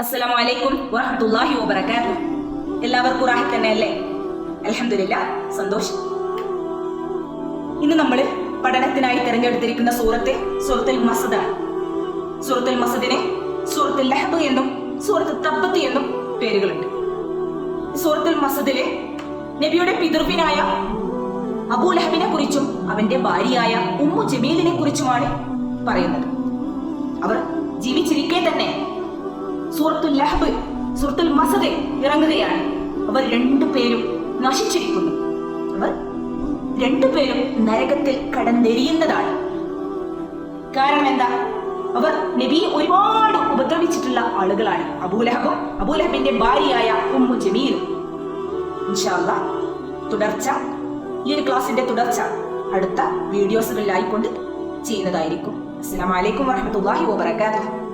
അസ്സലാമു അലൈക്കും വറഹ്മത്തുള്ളാഹി വബറകാതുഹു. എല്ലാവർക്കും റാഹി തന്നെ അല്ലേ അലഹമില്ല സന്തോഷം. ഇന്ന് നമ്മൾ പഠനത്തിനായി തിരഞ്ഞെടുത്തിരിക്കുന്ന സൂറത്തെ സൂറത്തുൽ മസദാണ് സൂറത്തുൽ മസദിനെ സൂറത്തുൽ ലഹബ് എന്നും സൂറത്ത് തപ്പത്ത് എന്നും പേരുകളുണ്ട്. സൂറത്തുൽ മസദിലെ നബിയുടെ പിതൃവിനായ അബൂലഹബിനെ കുറിച്ചും അവന്റെ ഭാര്യയായ ഉമ്മു ജമീലിനെ കുറിച്ചുമാണ് പറയുന്നത്. അവർ ജീവിച്ചിരിക്കെ സൂറത്തുൽ ലഹബ് സൂറത്തുൽ മസദ് ഇറങ്ങുകയാണ്. അവർ രണ്ടുപേരും നശിച്ചിരിക്കുന്നു. അവർ രണ്ടുപേരും നരകത്തിൽ കടന്നെരിയുന്നതാണ്. കാരണം എന്താ? അവർ നബിയെ ഒരുപാട് ഉപദ്രവിച്ചിട്ടുള്ള ആളുകളാണ്. അബൂലഹബും അബൂലഹബിന്റെ ഭാര്യയായ ഉമ്മു ജമീലും. തുടർച്ച ഈ ഒരു ക്ലാസിന്റെ തുടർച്ച അടുത്ത വീഡിയോസുകളിലായിക്കൊണ്ട് ചെയ്യുന്നതായിരിക്കും. അസ്സലാമു അലൈക്കും വറഹ്മത്തുള്ളാഹി വബറകാതുഹു.